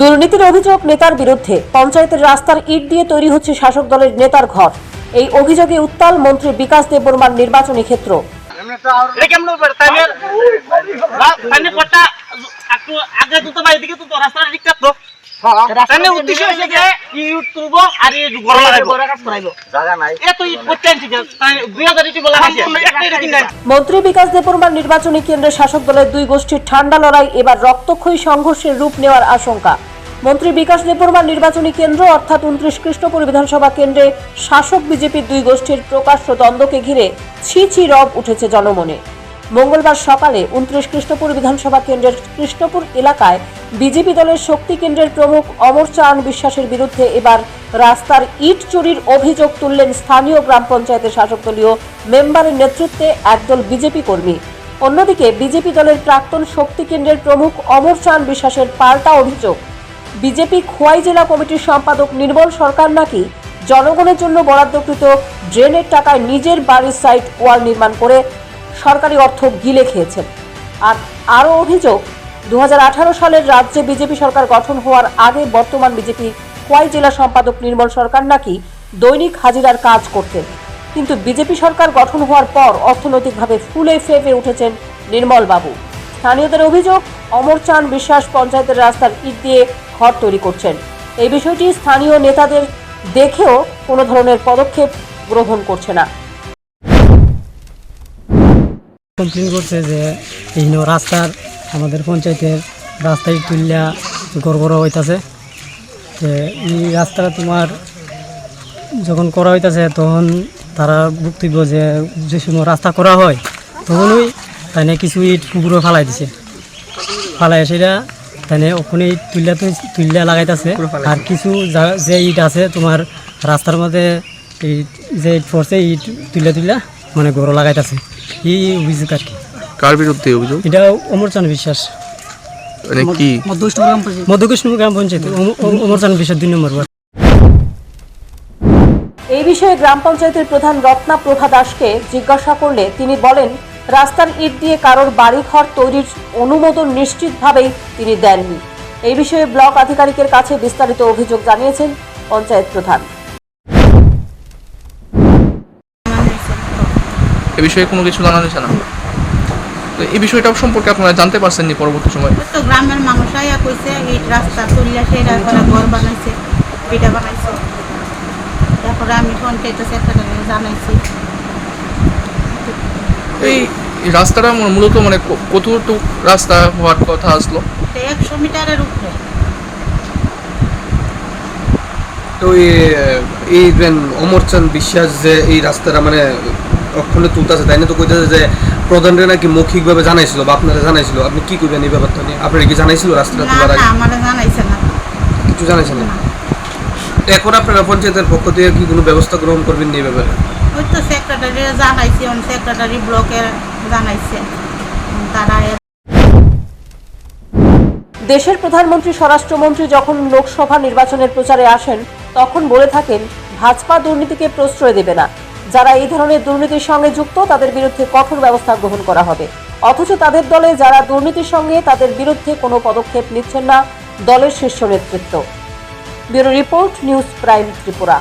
দুর্নীতির অভিযোগ নেতার বিরুদ্ধে। পঞ্চায়েতের রাস্তার ইট দিয়ে তৈরি হচ্ছে শাসক দলের নেতার ঘর। এই অভিযোগে উত্তাল মন্ত্রী বিকাশ দেববর্মার নির্বাচনী ক্ষেত্র। মন্ত্রী বিকাশ দেববর্মার নির্বাচনী কেন্দ্রে শাসক দলের দুই গোষ্ঠীর ঠান্ডা লড়াই এবার রক্তক্ষয়ী সংঘর্ষের রূপ নেওয়ার আশঙ্কা। মন্ত্রী বিকাশ দেববর্মার নির্বাচনী কেন্দ্র অর্থাৎ উনত্রিশ কৃষ্ণপুর বিধানসভা কেন্দ্রে শাসক বিজেপির দুই গোষ্ঠীর প্রকাশ্য দ্বন্দ্বকে ঘিরে ছি ছি রব উঠেছে জনমনে। মঙ্গলবার সকালে উনত্রিশ কৃষ্ণপুর বিধানসভা কেন্দ্রের কৃষ্ণপুর এলাকায় বিজেপি দলের শক্তি কেন্দ্রের প্রমুখ অমর চাঁদ বিশ্বাসের বিরুদ্ধে এবার রাস্তার ইট চুরির অভিযোগ তুললেন স্থানীয় গ্রাম পঞ্চায়েতের শাসক দলীয় মেম্বারের নেতৃত্বে একদল বিজেপি কর্মী। অন্যদিকে বিজেপি দলের প্রাক্তন শক্তি কেন্দ্রের প্রমুখ অমর চাঁদ বিশ্বাসের পাল্টা অভিযোগ বিজেপি খোয়াই জেলা কমিটির সম্পাদক নির্মল সরকার নাকি জনগণের জন্য বরাদ্দকৃত ড্রেনের টাকায় নিজের বাড়ির সাইট ওয়াল নির্মাণ করে সরকারি অর্থ গিলে খেয়েছেন। আর আরও অভিযোগ, দুহাজার আঠারো সালের রাজ্যে বিজেপি সরকার গঠন হওয়ার আগে বর্তমান বিজেপি খোয়াই জেলা সম্পাদক নির্মল সরকার নাকি দৈনিক হাজিরার কাজ করতেন। কিন্তু বিজেপি সরকার গঠন হওয়ার পর অর্থনৈতিকভাবে ফুলে ফেপে উঠেছেন নির্মল বাবু স্থানীয়দের অভিযোগ অমরচাঁদ বিশ্বাস পঞ্চায়েতের রাস্তার ইট দিয়ে ঘর তৈরি করছেন। এই বিষয়টি স্থানীয় নেতাদের দেখেও কোনো ধরনের পদক্ষেপ গ্রহণ করছে না। কমপ্লেন করছে যে এই রাস্তার আমাদের পঞ্চায়েতের রাস্তায় তুললা গড়বড় হইতাছে। যে এই রাস্তাটা তোমার যখন করা হইতাছে তখন তারা বক্তব্য যে যে সময় রাস্তা করা হয় তখনই তাই না কিছু ইট পুকুরে ফালাই দিছে। ফালাই সেটা তাই ওখানে তুললা তো তুললা লাগাইতেছে। আর কিছু যে ইট আছে তোমার রাস্তার মধ্যে এই যে ইট পড়ছে ইট তুললা তুললা মানে গড় লাগাইতেছে। এই অভিযোগ আর কি? কার বিরুদ্ধে অভিযোগ? এটা অমরচান বিশ্বাস। মানে কি? মধ্যকৃষ্ণপুর গ্রাম পঞ্চায়েত। অম- অম- অমরচান বিশ্বাস দুই নম্বর ওয়ার্ড। এই বিষয়ে গ্রাম পঞ্চায়েতের প্রধান রত্না প্রভা দাসকে জিজ্ঞাসা করলে তিনি বলেন রাস্তার ইট দিয়ে কারোর বাড়িঘর তৈরির অনুমোদন নিশ্চিতভাবেই তিনি দেননি। এই বিষয়ে ব্লক আধিকারিকের কাছে বিস্তারিত অভিযোগ জানিয়েছেন পঞ্চায়েত প্রধান। এ বিষয়ে কোনো কিছু জানা যাচ্ছে না। তো এই বিষয়টা সম্পর্কে আপনারা জানতে পারছেননি পরবর্তী সময়। তো গ্রামের মানুষ আইয়া কইছে এই রাস্তা তুললে সেটা করে ঘর বানাইছে পিঠা বানাইছে। তারপরে আমি পঞ্চায়েত সেক্রেটারি জানাইছি। এই রাস্তাটা মূলত মানে কতটুকু রাস্তা হওয়ার কথা আসলো? তো একশো মিটারের উপরে। তো এই- যেন অমরচাঁদ বিশ্বাস যে এই রাস্তাটা মানে অক্ষণে তুলতেছে তাই না? তো কইতেছে যে প্রধানরে নাকি মৌখিকভাবে জানাইছিল বা আপনারা জানাইছিল। আপনি কি করবেন এই ব্যাপারটা নিয়ে? আপনারা কি জানাইছিল রাস্তাটা তোলার আগে? আমার জানাইছে না। কিছু জানাইছেন না? এখন আপনারা পঞ্চায়েতের পক্ষ থেকে কি কোনো ব্যবস্থা গ্রহণ করবেন এই ব্যাপারে? ওই তো সেক্রেটারি জানাইছি অন সেক্রেটারি ব্লকের জানাইছে। তারা দেশের প্রধানমন্ত্রী, স্বরাষ্ট্রমন্ত্রী যখন লোকসভা নির্বাচনের প্রচারে আসেন, তখন বলে থাকেন, ভাজপা দুর্নীতিকে প্রশ্রয় দেবে না। যারা এই ধরনের দুর্নীতির সঙ্গে যুক্ত, তাদের বিরুদ্ধে কঠোর ব্যবস্থা গ্রহণ করা হবে। অথচ তাদের দলে যারা দুর্নীতির সঙ্গে তাদের বিরুদ্ধে কোনো পদক্ষেপ নিচ্ছেন না, দলের শীর্ষ নেতৃত্ব। Bureau report, news prime Tripura.